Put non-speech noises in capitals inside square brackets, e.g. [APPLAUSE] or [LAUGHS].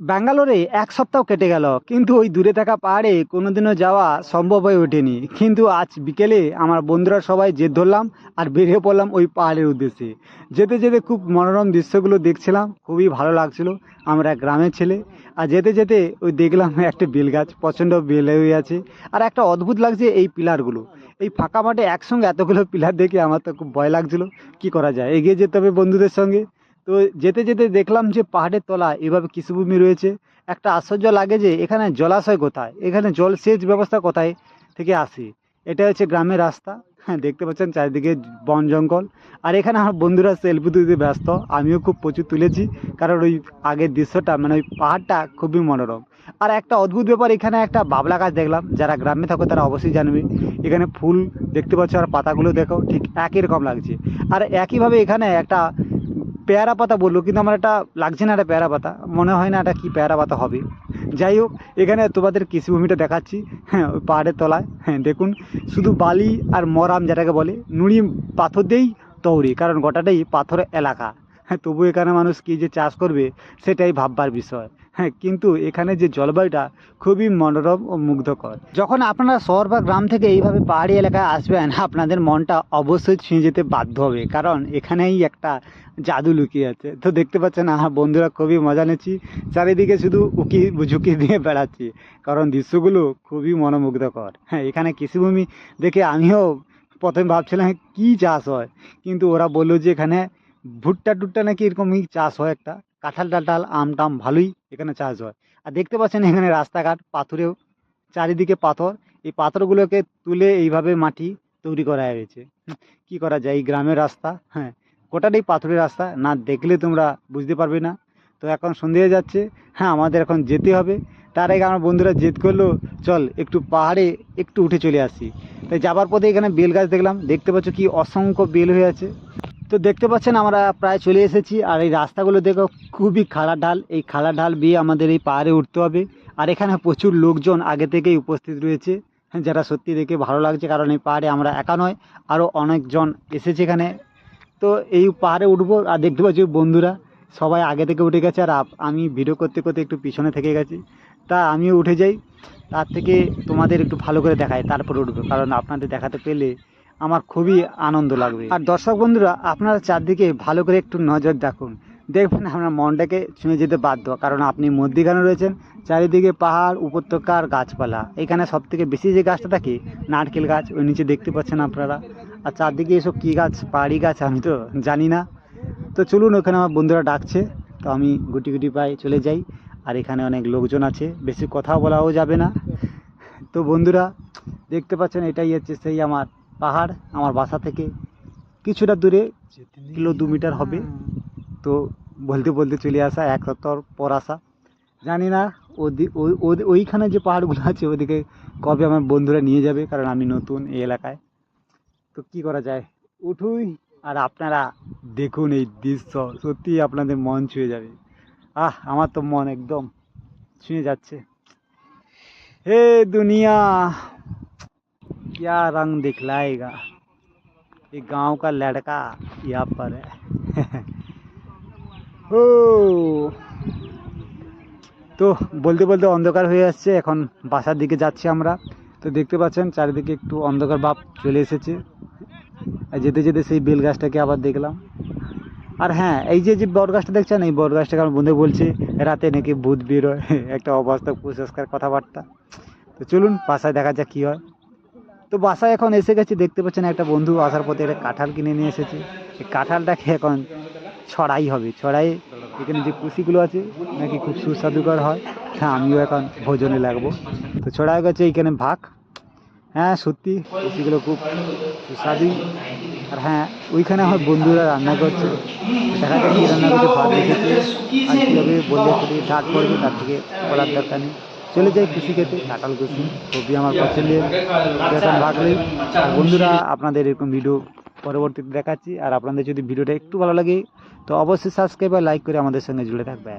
ব্যাঙ্গালোরে এক সপ্তাহ কেটে গেল, কিন্তু ওই দূরে থাকা পাহাড়ে কোনোদিনও যাওয়া সম্ভব হয়ে ওঠেনি। কিন্তু আজ বিকেলে আমার বন্ধুরা সবাই জেদ ধরলাম আর বেরিয়ে পড়লাম ওই পাহাড়ের উদ্দেশ্যে। যেতে যেতে খুব মনোরম দৃশ্যগুলো দেখছিলাম, খুবই ভালো লাগছিল। আমরা গ্রামের ছেলে, আর যেতে যেতে ওই দেখলাম [LAUGHS] একটা বেল গাছ প্রচণ্ড বেল হয়ে আছে। আর একটা অদ্ভুত লাগছে এই পিলারগুলো। এই ফাঁকা মাঠে একসঙ্গে এতগুলো পিলার দেখে আমার তো খুব ভয় লাগছিল। কি করা যায়? এগিয়ে যেতে হবে বন্ধুদের সঙ্গে। তো যেতে যেতে দেখলাম যে পাহাড়ের তলায় এভাবে কৃষিভূমি রয়েছে। একটা আশ্চর্য লাগে যে এখানে জলাশয় কোথায়? এখানে জল সেচ ব্যবস্থা কোথায় থেকে আসে? এটা হচ্ছে গ্রামের রাস্তা। হ্যাঁ দেখতে পাচ্ছেন চারিদিকে বন জঙ্গল। আর এখানে আমার বন্ধুরা সেলফি তুলতে ব্যস্ত। আমিও খুব প্রচুর তুলেছি। কারণ ওই আগের দৃশ্যটা মানে ওই পাহাড়টা খুবই মনোরম। আর একটা অদ্ভুত ব্যাপার, এখানে একটা বাবলা গাছ দেখলাম। যারা গ্রামে থাকো তারা অবশ্যই জানবে। এখানে ফুল দেখতে পাচ্ছ আর পাতাগুলো দেখো, ঠিক একই রকম লাগছে। আর একইভাবে এখানে একটা পেয়ারা পাতা বলল, কিন্তু আমার এটা লাগছে না এটা পেয়ারা পাতা মনে হয় না এটা কি পেয়ারা পাতা হবে। যাই হোক, এখানে তোমাদের কৃষিভূমিটা দেখাচ্ছি হ্যাঁ ওই পাহাড়ের তলায়। হ্যাঁ দেখুন, শুধু বালি আর মরাম যেটাকে বলে, নুড়ি পাথর দিয়েই তৈরি কারণ গোটাটাই পাথরের এলাকা। হ্যাঁ তবু এখানে মানুষ কী যে চাষ করবে সেটাই ভাববার বিষয়। হ্যাঁ কিন্তু এখানে যে জলবায়ুটা খুবই মনোরম ও মুগ্ধকর। যখন আপনারা শহর বা গ্রাম থেকে এইভাবে পাহাড়ি এলাকায় আসবেন, আপনাদের মনটা অবশ্যই ছুঁয়ে যেতে বাধ্য হবে। কারণ এখানেই একটা জাদু লুকিয়ে আছে। তো দেখতে পাচ্ছেন আমার বন্ধুরা, খুবই মজা নিচ্ছি। চারিদিকে শুধু উকি, ঝুঁকি দিয়ে বেড়াচ্ছি। কারণ দৃশ্যগুলো খুবই মনোমুগ্ধকর। হ্যাঁ এখানে কৃষিভূমি দেখে আমিও প্রথমে ভাবছিলাম কী চাষ হয়? কিন্তু ওরা বলল যে এখানে ভুট্টা টুট্টা নাকি এরকমই চাষ হয় একটা। কাঁঠাল টাঠাল আম টাম ভালোই এখানে চাষ হয়। আর দেখতে পাচ্ছেন এখানে রাস্তাঘাট, পাথরেও চারিদিকে পাথর। এই পাথরগুলোকে তুলে এইভাবে মাটি তৈরি করা হয়েছে। কি করা যায়? এই গ্রামের রাস্তা হ্যাঁ। গোটাটাই পাথরের রাস্তা, না দেখলে তোমরা বুঝতে পারবে না। তো এখন সন্ধে হয়ে যাচ্ছে হ্যাঁ আমাদের এখন যেতে হবে। তার আগে আমার বন্ধুরা জেদ করল, চল একটু পাহাড়ে একটু উঠে চলে আসি। তাই যাবার পথে এখানে বেল গাছ দেখলাম, দেখতে পাচ্ছ কি অসংখ্য বেল হয়ে আছে। তো দেখতে পাচ্ছেন আমরা প্রায় চলে এসেছি, আর এই রাস্তাগুলো দেখো খুবই খাড়া ঢাল। এই খাড়া ঢাল বিয়ে আমাদের এই পাহাড়ে উঠতে হবে। আর এখানে প্রচুর লোকজন আগে থেকেই উপস্থিত রয়েছে যারা সত্যি দেখে ভালো লাগছে, কারণ এই পাহাড়ে আমরা একা নয় আরও অনেকজন এসেছে এখানে। তো এই পাহাড়ে উঠবো, আর দেখতে পাচ্ছি বন্ধুরা, সবাই আগে থেকে উঠে গেছে, আর আমি ভিডিও করতে করতে একটু পিছনে থেকে গেছি। তা আমিও উঠে যাই, তার থেকে তোমাদের একটু ভালো করে দেখাই, তারপর উঠবো, কারণ আপনাদের দেখাতে পেলে আমার খুবই আনন্দ লাগবে। আর দর্শক বন্ধুরা, আপনারা চারদিকে ভালো করে একটু নজর দেখুন। দেখবেন আপনার মনটাকে ছুঁয়ে যেতে বাধ্য, কারণ আপনি মধ্যিখানে রয়েছেন, চারিদিকে পাহাড়, উপত্যকার গাছপালা। এখানে সব থেকে বেশি যে গাছটা থাকে, নারকেল গাছ, ওই নিচে দেখতে পাচ্ছেন আপনারা। আর চারদিকে এসব কী গাছ, পাহাড়ি গাছ, আমি তো জানি না। তো চলুন, ওখানে আমার বন্ধুরা ডাকছে। তো আমি গুটি গুটি পায়ে চলে যাই, আর এখানে অনেক লোকজন আছে। বেশি কথাও বলাও যাবে না। তো বন্ধুরা, দেখতে পাচ্ছেন, এটাই হচ্ছে সেই আমার পাহাড় আমার বাসা থেকে কিছুটা দূরে, কিলো দু মিটার হবে। তো বলতে বলতে চলে আসা এক সপ্তাহ পর আসা। জানি না ওইখানে যে পাহাড়গুলো আছে ওদিকে কবে আমার বন্ধুরা নিয়ে যাবে, কারণ আমি নতুন এই এলাকায়। তো কি করা যায়? উঠুই আর আপনারা দেখুন এই দৃশ্য। সত্যি আপনাদের মন ছুঁয়ে যাবে। আহ, আমার তো মন একদম ছুঁয়ে যাচ্ছে। হে দুনিয়া! क्या रंग दिखलाएगा ये गांव का लड़का यहाँ पर है [LAUGHS] ও তো বলতে বলতে অন্ধকার হয়ে আসছে এখন বাসার দিকে যাচ্ছি আমরা তো দেখতে পাচ্ছেন চারিদিকে একটু অন্ধকার ভাব চলে এসেছে আর যেতে যেতে সেই বেল গাছটাকে আবার দেখলাম আর হ্যাঁ এই যে যে বট গাছটা দেখছেন এই বট গাছটাকে আমার বন্ধু বলছে রাতে নাকি ভূত বেরোয় একটা অবাস্তব কুসংস্কার কথাবার্তা তো চলুন বাসায় দেখা যাক কী হয় তো বাসায় এখন এসে গেছি, দেখতে পাচ্ছেন একটা বন্ধু আসার পথে একটা কাঁঠাল কিনে নিয়ে এসেছে। এই কাঁঠালটাকে এখন ছড়াই হবে ছড়াই এখানে যে কুশিগুলো আছে, নাকি খুব সুস্বাদুকর হয় হ্যাঁ আমিও এখন ভোজনে লাগবো। তো ছড়াই গেছে এইখানে ভাগ। হ্যাঁ সত্যি কুশিগুলো খুব সুস্বাদু। আর হ্যাঁ ওইখানে আমার বন্ধুরা রান্না করছে। দেখা কী রান্না করছে, ভাত রেখেছে। আর কীভাবে বললে ডাক পড়বে, তার থেকে বলার দরকার নেই। চলে যাই কৃষি খেতে কাঁঠাল কৃষি সবজি আমার পছন্দের ভাগলেই বন্ধুরা আপনাদের এরকম ভিডিও পরবর্তীতে দেখাচ্ছি। আর আপনাদের যদি ভিডিওটা একটু ভালো লাগে, তো অবশ্যই সাবস্ক্রাইব আর লাইক করে আমাদের সঙ্গে জুড়ে থাকবে